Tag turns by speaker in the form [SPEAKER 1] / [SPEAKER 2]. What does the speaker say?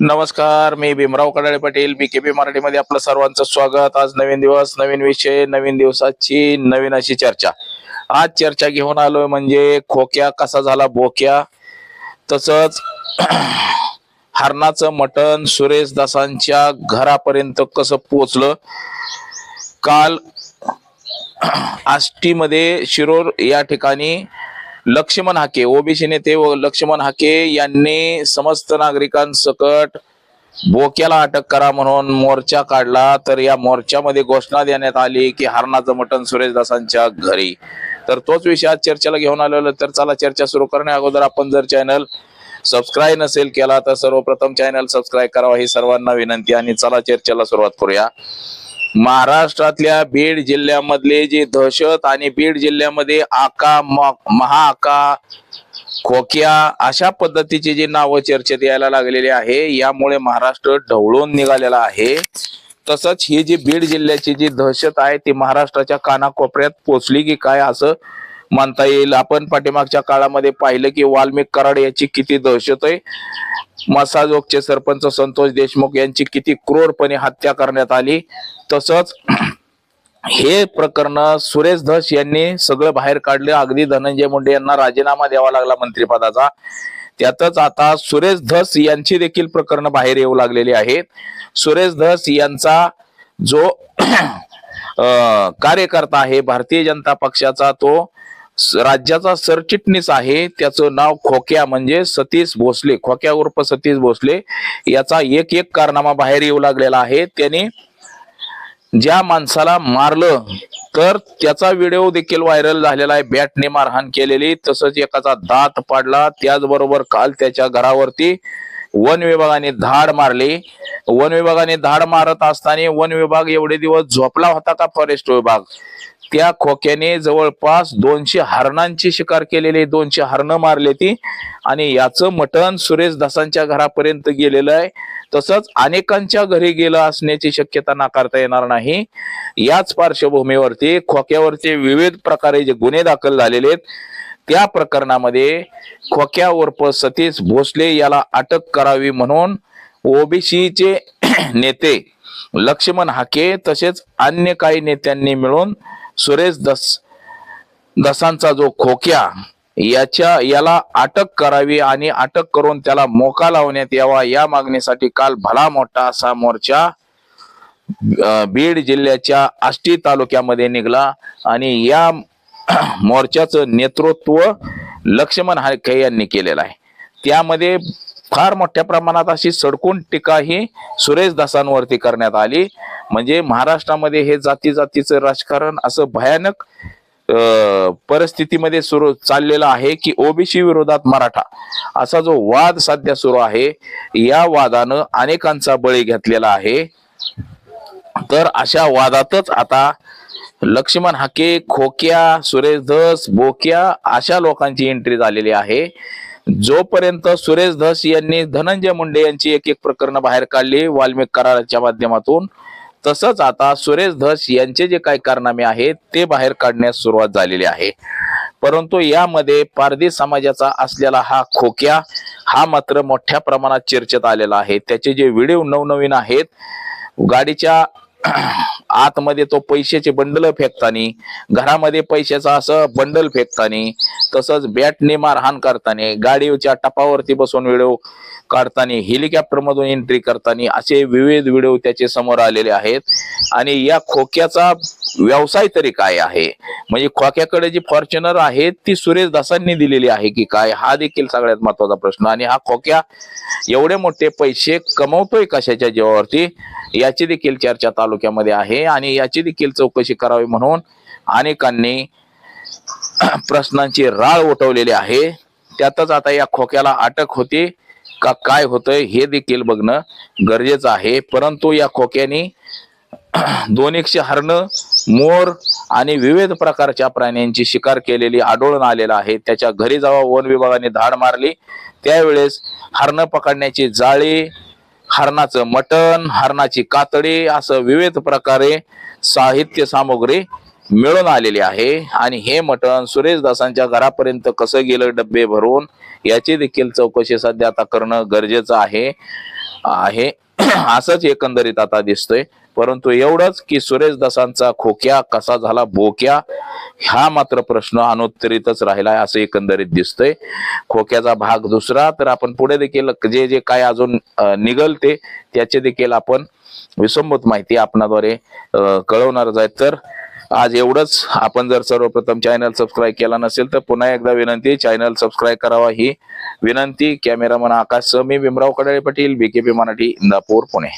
[SPEAKER 1] नमस्कार मी Bhimrao Kadale Patil B K P मराठीमध्ये आपलं सर्वांचं स्वागत. आज नवीन दिवस नवीन विषय नवीन दिवसाची नवीन अशी चर्चा. आज चर्चा घेऊन आलोय म्हणजे खोक्या कसा झाला बोक्या? तसंच हरणाचं मटण सुरेश दासांच्या घरापर्यंत कसं पोचलं? काल आष्टीमध्ये शिरोर या ठिकाणी लक्ष्मण हाके ओबीसी नेते व लक्ष्मण हाके यांनी समस्त नागरिकांसकट बोक्याला अटक करा म्हणून मोर्चा काढला. तर या मोर्चामध्ये घोषणा देण्यात आली की हरणाचं मटण सुरेश दासांच्या घरी. तर तोच विषय आज चर्चेला घेऊन आलेलो तर चला चर्चा सुरू करण्या अगोदर आपण जर चॅनल सबस्क्राईब नसेल केला तर सर्वप्रथम चॅनल सबस्क्राईब करावा ही सर्वांना विनंती. आणि चला चर्चेला सुरुवात करूया. महाराष्ट्रातल्या बीड जिल्ह्यामधले जे दहशत आणि बीड जिल्ह्यामध्ये आका महाआका खोक्या अशा पद्धतीची जी नावं चर्चेत यायला लागलेली आहे यामुळे महाराष्ट्र ढवळून निघालेला आहे. तसंच ही जी बीड जिल्ह्याची जी दहशत आहे ती महाराष्ट्राच्या कानाकोपऱ्यात पोचली की काय असं म्हणता येईल. आपण पाठीमागच्या काळामध्ये पाहिलं की वाल्मिक कराड याची किती दहशत आहे मसाजोगचे सरपंच संतोष देशमुख यांची किती क्रूरपणे हत्या करण्यात आली. तसंच हे प्रकरण सुरेश धस यांनी सगळं बाहेर काढलं. अगदी धनंजय मुंडे यांना राजीनामा द्यावा लागला मंत्रिपदाचा. त्यातच आता सुरेश धस यांची देखील प्रकरण बाहेर येऊ लागलेली आहेत. सुरेश धस यांचा जो कार्यकर्ता आहे भारतीय जनता पक्षाचा तो राज्याचा सरचिटणीस आहे त्याचं नाव खोक्या म्हणजे सतीश भोसले. खोक्या उर्फ सतीश भोसले याचा एक एक कारनामा बाहेर येऊ लागलेला आहे. त्याने ज्या माणसाला मारलं तर त्याचा व्हिडिओ देखील व्हायरल झालेला आहे. बॅटने मारहाण केलेली तसंच एकाचा दात पाडला. त्याचबरोबर काल त्याच्या घरावरती वन विभागाने धाड मारली. वन विभागाने धाड मारत असताना वन विभाग एवढे दिवस झोपला होता का फॉरेस्ट विभाग? त्या खोक्याने जवळपास दोनशे हरणांची शिकार केलेली दोनशे हरणं मारली ती. आणि याचं मटण सुरेश दासांच्या घरापर्यंत गेलेलं आहे. तसंच अनेकांच्या घरी गेलं असण्याची शक्यता नाकारता येणार नाही. याच पार्श्वभूमीवरती खोक्यावरचे विविध प्रकारे जे गुन्हे दाखल झालेले आहेत त्या प्रकरणामध्ये खोक्या उर्फ सतीश भोसले याला अटक करावी म्हणून ओबीसीचे नेते लक्ष्मण हाके तसेच अन्य काही नेत्यांनी मिळून सुरेश दस दसांचा जो खोक्या याच्या याला अटक करावी आणि अटक करून त्याला मोका लावण्यात यावा या मागणीसाठी काल भला मोठा असा मोर्चा बीड जिल्ह्याच्या आष्टी तालुक्यामध्ये निघला आणि या मोर्चाचं नेतृत्व लक्ष्मण हाके यांनी केलेलं आहे. त्यामध्ये फार मोठ्या प्रमाणात अशी सडकून टीका ही सुरेश दासांवरती करण्यात आली. म्हणजे महाराष्ट्रामध्ये हे जाती जातीचं राजकारण असं भयानक परिस्थितीमध्ये सुरू चाललेला आहे की ओबीसी विरोधात मराठा असा जो वाद सध्या सुरू आहे या वादानं अनेकांचा बळी घेतलेला आहे. तर अशा वादातच आता लक्ष्मण हाके खोक्या सुरेश धस बोक्या अशा लोकांची एंट्री झालेली आहे. जोपर्यंत सुरेश धस यांनी धनंजय मुंडे यांची एक एक प्रकरण बाहेर काढली वाल्मिक कराराच्या माध्यमातून तसंच आता सुरेश धस यांचे जे काही कारनामे आहेत ते बाहेर काढण्यास सुरुवात झालेली आहे. परंतु यामध्ये पारधी समाजाचा असलेला हा खोक्या हा मात्र मोठ्या प्रमाणात चर्चेत आलेला आहे. त्याचे जे व्हिडिओ नवनवीन आहेत गाडीच्या आतमध्ये तो पैशाचे बंडल फेकतानी घरामध्ये पैशाचा असं बंडल फेकतानी तसंच बॅटने मारहाण करताना गाडीच्या टपावरती बसून व्हिडिओ काढताना हेलिकॉप्टर मधून एंट्री करताना असे विविध व्हिडिओ त्याचे समोर आलेले आहेत. आणि या खोक्याचा व्यवसाय तरी काय आहे? म्हणजे खोक्याकडे जी फॉर्च्युनर आहे ती सुरेश दासांनी दिलेली आहे की काय? हा देखील सगळ्यात महत्त्वाचा प्रश्न. आणि हा खोक्या एवढे मोठे पैसे कमवतोय कशाच्या जीवावरती? याची देखील चर्चा तालुक्यामध्ये आहे आणि याची देखील चौकशी करावी म्हणून अनेकांनी प्रश्नांची राळ उठवलेली आहे. त्यातच आता या खोक्याला अटक होते. का काय होतंय हे देखील बघणं गरजेचं आहे. परंतु या खोक्याने दोन एकशे हरणं मोर आणि विविध प्रकारच्या प्राण्यांची शिकार केलेली आढळून आलेला आहे. त्याच्या घरी जेव्हा वन विभागाने धाड मारली. त्यावेळेस हरणं पकडण्याची जाळी हरणाचं मटण हरणाची कातडी असं विविध प्रकारे साहित्य सामुग्री मिळून आलेली आहे. आणि हे मटण सुरेश दासांच्या घरापर्यंत कसं गेलं डब्बे भरून याची देखील चौकशी सध्या आता करणं गरजेचं आहे. आहे. असंच एकंदरीत आता दिसतोय. परंतु एवढंच की सुरेश दसांचा खोक्या कसा झाला बोक्या हा मात्र प्रश्न अनुत्तरितच राहिलाय असं एकंदरीत दिसतंय. खोक्याचा भाग दुसरा तर आपण पुढे देखील जे जे काय अजून निघल ते त्याचे देखील आपण विसंबत माहिती आपणाद्वारे कळवणारच आहे तर आज एवढंच. आपण जर सर्वप्रथम चॅनल सबस्क्राईब केला नसेल तर पुन्हा एकदा विनंती चॅनल सबस्क्राईब करावा ही विनंती. कॅमेरामन आकाश सह मी भीमराव कडाळे पाटील बीकेपी मराठी इंदापूर पुणे.